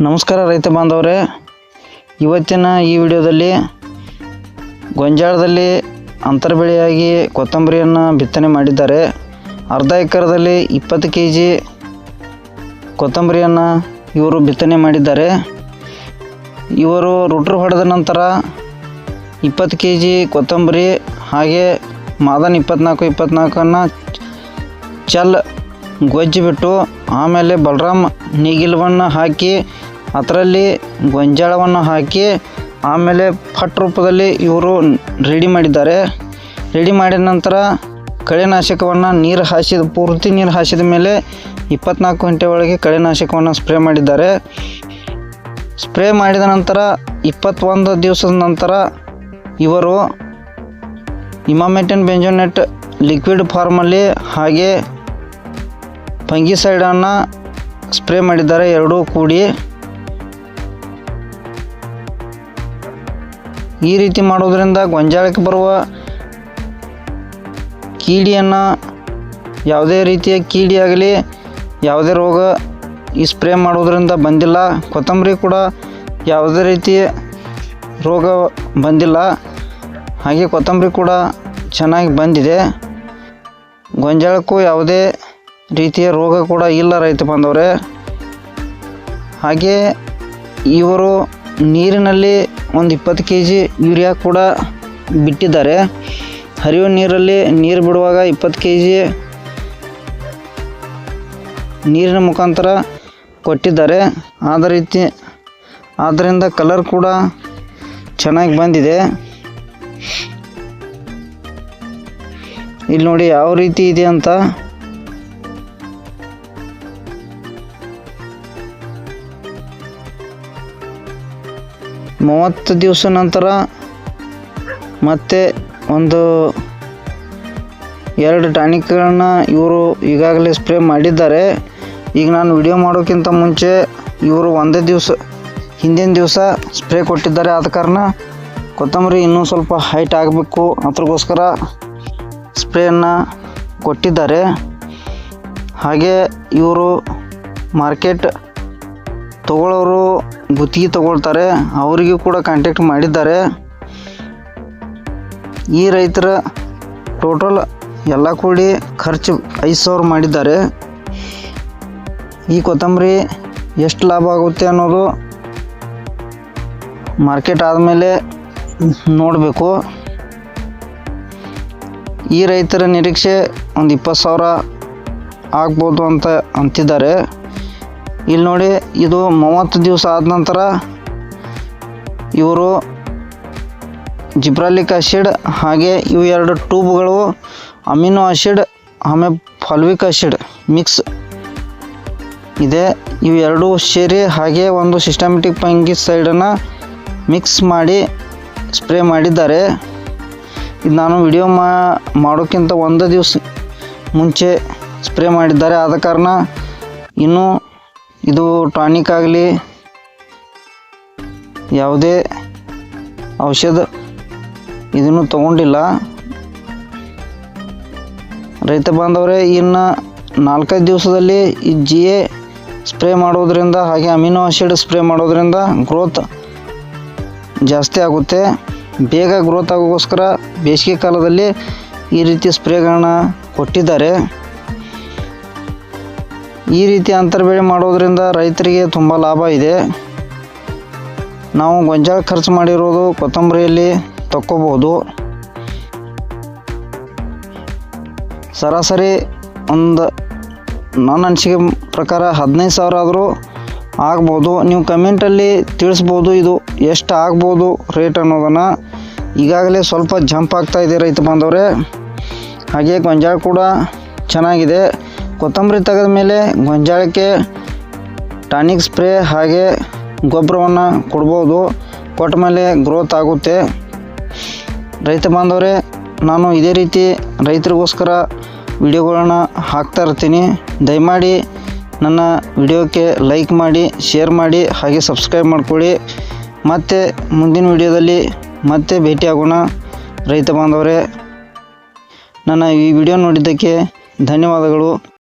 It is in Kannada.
ನಮಸ್ಕಾರ ರೈತ ಬಾಂಧವರೇ. ಇವತ್ತಿನ ಈ ವಿಡಿಯೋದಲ್ಲಿ ಗೊಂಜಾಳದಲ್ಲಿ ಅಂತರ್ಬೆಳೆಯಾಗಿ ಕೊತ್ತಂಬರಿಯನ್ನು ಬಿತ್ತನೆ ಮಾಡಿದ್ದಾರೆ. ಅರ್ಧ ಎಕರೆದಲ್ಲಿ ಇಪ್ಪತ್ತು ಕೆ ಜಿ ಕೊತ್ತಂಬರಿಯನ್ನು ಇವರು ಬಿತ್ತನೆ ಮಾಡಿದ್ದಾರೆ. ಇವರು ರುಟ್ರು ಹೊಡೆದ ನಂತರ ಇಪ್ಪತ್ತು ಕೆ ಜಿ ಕೊತ್ತಂಬರಿ ಹಾಗೆ ಮಾದನ್ ಇಪ್ಪತ್ನಾಲ್ಕು, ಇಪ್ಪತ್ನಾಲ್ಕನ್ನು ಚಲ್ ಗೊಜ್ಜಿ ಬಿಟ್ಟು ಆಮೇಲೆ ಬಲರಾಮ್ ನೀಗಿಲವನ್ನು ಹಾಕಿ, ಅದರಲ್ಲಿ ಗೊಂಜಾಳವನ್ನು ಹಾಕಿ, ಆಮೇಲೆ ಫಟ್ ರೂಪದಲ್ಲಿ ಇವರು ರೆಡಿ ಮಾಡಿದ್ದಾರೆ. ರೆಡಿ ಮಾಡಿದ ನಂತರ ಕಳೆನಾಶಕವನ್ನು ನೀರು ಹಾಸಿದ, ಪೂರ್ತಿ ನೀರು ಹಾಸಿದ ಮೇಲೆ ಇಪ್ಪತ್ನಾಲ್ಕು ಗಂಟೆ ಒಳಗೆ ಕಳೆನಾಶಕವನ್ನು ಸ್ಪ್ರೇ ಮಾಡಿದ್ದಾರೆ. ಸ್ಪ್ರೇ ಮಾಡಿದ ನಂತರ ಇಪ್ಪತ್ತೊಂದು ದಿವಸದ ನಂತರ ಇವರು ಇಮಾಮೆಟನ್ ಬೆಂಜೋನೆಟ್ ಲಿಕ್ವಿಡ್ ಫಾರ್ಮಲ್ಲಿ ಹಾಗೆ ಫಂಗಿಸೈಡನ್ನು ಸ್ಪ್ರೇ ಮಾಡಿದ್ದಾರೆ, ಎರಡೂ ಕೂಡಿ. ಈ ರೀತಿ ಮಾಡೋದರಿಂದ ಗೊಂಜಾಳಕ್ಕೆ ಬರುವ ಕೀಡಿಯನ್ನು ಯಾವುದೇ ರೀತಿಯ ಕೀಡಿ ಆಗಲಿ, ಯಾವುದೇ ರೋಗ ಈ ಸ್ಪ್ರೇ ಮಾಡೋದರಿಂದ ಬಂದಿಲ್ಲ. ಕೊತ್ತಂಬರಿ ಕೂಡ ಯಾವುದೇ ರೀತಿಯ ರೋಗ ಬಂದಿಲ್ಲ. ಹಾಗೆ ಕೊತ್ತಂಬರಿ ಕೂಡ ಚೆನ್ನಾಗಿ ಬಂದಿದೆ. ಗೊಂಜಾಳಕ್ಕೂ ಯಾವುದೇ ರೀತಿಯ ರೋಗ ಕೂಡ ಇಲ್ಲ ರೈತ ಬಂದವರೇ ಹಾಗೆ ಇವರು ನೀರಿನಲ್ಲಿ ಒಂದು ಇಪ್ಪತ್ತು ಕೆ ಜಿ ಯೂರಿಯಾ ಕೂಡ ಬಿಟ್ಟಿದ್ದಾರೆ. ಹರಿಯುವ ನೀರಲ್ಲಿ ನೀರು ಬಿಡುವಾಗ ಇಪ್ಪತ್ತು ಕೆ ಜಿ ನೀರಿನ ಮುಖಾಂತರ ಕೊಟ್ಟಿದ್ದಾರೆ. ಆದ ರೀತಿ ಆದ್ದರಿಂದ ಕಲರ್ ಕೂಡ ಚೆನ್ನಾಗಿ ಬಂದಿದೆ. ಇಲ್ಲಿ ನೋಡಿ ಯಾವ ರೀತಿ ಇದೆ ಅಂತ ಮೂವತ್ತು ದಿವಸ ನಂತರ ಮತ್ತೆ ಒಂದು ಎರಡು ಟಾನಿಕ್ಗಳನ್ನ ಇವರು ಈಗಾಗಲೇ ಸ್ಪ್ರೇ ಮಾಡಿದ್ದಾರೆ. ಈಗ ನಾನು ವಿಡಿಯೋ ಮಾಡೋಕ್ಕಿಂತ ಮುಂಚೆ ಇವರು ಒಂದೇ ದಿವಸ, ಹಿಂದಿನ ದಿವಸ ಸ್ಪ್ರೇ ಕೊಟ್ಟಿದ್ದಾರೆ. ಆದ ಕಾರಣ ಕೊತ್ತಂಬರಿ ಇನ್ನೂ ಸ್ವಲ್ಪ ಹೈಟ್ ಆಗಬೇಕು. ಅದ್ರಗೋಸ್ಕರ ಸ್ಪ್ರೇಯನ್ನು ಕೊಟ್ಟಿದ್ದಾರೆ. ಹಾಗೆ ಇವರು ಮಾರ್ಕೆಟ್ ತಗೊಳ್ಳೋರು ಗುತ್ತಿಗೆ ತಗೊಳ್ತಾರೆ, ಅವರಿಗೂ ಕೂಡ ಕಾಂಟ್ಯಾಕ್ಟ್ ಮಾಡಿದ್ದಾರೆ. ಈ ರೈತರ ಟೋಟಲ್ ಎಲ್ಲ ಕೂಡಿ ಖರ್ಚು ಐದು ಸಾವಿರ ಮಾಡಿದ್ದಾರೆ. ಈ ಕೊತ್ತಂಬರಿ ಎಷ್ಟು ಲಾಭ ಆಗುತ್ತೆ ಅನ್ನೋದು ಮಾರ್ಕೆಟ್ ಆದಮೇಲೆ ನೋಡಬೇಕು. ಈ ರೈತರ ನಿರೀಕ್ಷೆ ಒಂದು ಇಪ್ಪತ್ತು ಸಾವಿರ ಆಗ್ಬೋದು ಅಂತ ಅಂತಿದ್ದಾರೆ. ಇಲ್ಲಿ ನೋಡಿ, ಇದು ಮೂವತ್ತು ದಿವಸ ಆದ ನಂತರ ಇವರು ಜಿಬ್ರಾಲಿಕ್ ಆಸಿಡ್ ಹಾಗೆ ಇವು ಎರಡು ಟ್ಯೂಬ್ಗಳು ಅಮಿನೋ ಆಸಿಡ್ ಆಮೇಲೆ ಫಾಲ್ವಿಕ್ ಆಸಿಡ್ ಮಿಕ್ಸ್ ಇದೆ. ಇವು ಎರಡೂ ಸೇರಿ ಹಾಗೆ ಒಂದು ಸಿಸ್ಟಮೆಟಿಕ್ ಸೈಡನ್ನು ಮಿಕ್ಸ್ ಮಾಡಿ ಸ್ಪ್ರೇ ಮಾಡಿದ್ದಾರೆ. ಇದು ನಾನು ವಿಡಿಯೋ ಮಾಡೋಕ್ಕಿಂತ ಒಂದು ದಿವಸ ಮುಂಚೆ ಸ್ಪ್ರೇ ಮಾಡಿದ್ದಾರೆ. ಆದ ಕಾರಣ ಇನ್ನೂ ಇದು ಟಾನಿಕ್ ಆಗಲಿ, ಯಾವುದೇ ಔಷಧ ಇದನ್ನು ತಗೊಂಡಿಲ್ಲ. ರೈತ ಬಾಂಧವರೇ, ಇನ್ನು ನಾಲ್ಕೈದು ದಿವಸದಲ್ಲಿ ಈ ಜಿ ಎ ಸ್ಪ್ರೇ ಮಾಡೋದ್ರಿಂದ, ಹಾಗೆ ಅಮಿನೋ ಆಸಿಡ್ ಸ್ಪ್ರೇ ಮಾಡೋದ್ರಿಂದ ಗ್ರೋತ್ ಜಾಸ್ತಿ ಆಗುತ್ತೆ. ಬೇಗ ಗ್ರೋತ್ ಆಗೋಸ್ಕರ ಬೇಸಿಗೆ ಕಾಲದಲ್ಲಿ ಈ ರೀತಿ ಸ್ಪ್ರೇಗಳನ್ನ ಕೊಟ್ಟಿದ್ದಾರೆ. ಈ ರೀತಿ ಅಂತರ್ ಬೆಳೆ ಮಾಡೋದ್ರಿಂದ ರೈತರಿಗೆ ತುಂಬ ಲಾಭ ಇದೆ. ನಾವು ಗೊಂಜಾಳ ಖರ್ಚು ಮಾಡಿರೋದು ಕೊತ್ತಂಬರಿಯಲ್ಲಿ ತಕ್ಕೋಬೋದು. ಸರಾಸರಿ ಒಂದು ನನ್ನ ಅನಿಸಿಕೆ ಪ್ರಕಾರ ಹದಿನೈದು ಸಾವಿರ ಆದರೂ ಆಗ್ಬೋದು. ನೀವು ಕಮೆಂಟಲ್ಲಿ ತಿಳಿಸ್ಬೋದು ಇದು ಎಷ್ಟು ಆಗ್ಬೋದು ರೇಟ್ ಅನ್ನೋದನ್ನು. ಈಗಾಗಲೇ ಸ್ವಲ್ಪ ಜಂಪ್ ಆಗ್ತಾಯಿದೆ ರೈತ ಬಾಂಧವ್ರೆ. ಹಾಗೆ ಗೊಂಜಾಳ ಕೂಡ ಚೆನ್ನಾಗಿದೆ. ಕೊತ್ತಂಬರಿ ತೆಗೆದ ಮೇಲೆ ಗೊಂಜಾಳಕ್ಕೆ ಟಾನಿಕ್ ಸ್ಪ್ರೇ ಹಾಗೆ ಗೊಬ್ಬರವನ್ನು ಕೊಡ್ಬೋದು. ಕೊಟ್ಟ ಮೇಲೆ ಗ್ರೋತ್ ಆಗುತ್ತೆ. ರೈತ ಬಾಂಧವರೇ, ನಾನು ಇದೇ ರೀತಿ ರೈತರಿಗೋಸ್ಕರ ವಿಡಿಯೋಗಳನ್ನು ಹಾಕ್ತಾ ಇರ್ತೀನಿ. ದಯಮಾಡಿ ನನ್ನ ವಿಡಿಯೋಕ್ಕೆ ಲೈಕ್ ಮಾಡಿ, ಶೇರ್ ಮಾಡಿ, ಹಾಗೆ ಸಬ್ಸ್ಕ್ರೈಬ್ ಮಾಡ್ಕೊಳ್ಳಿ. ಮತ್ತು ಮುಂದಿನ ವಿಡಿಯೋದಲ್ಲಿ ಮತ್ತೆ ಭೇಟಿಯಾಗೋಣ. ರೈತ ಬಾಂಧವರೇ, ನನ್ನ ಈ ವಿಡಿಯೋ ನೋಡಿದ್ದಕ್ಕೆ ಧನ್ಯವಾದಗಳು.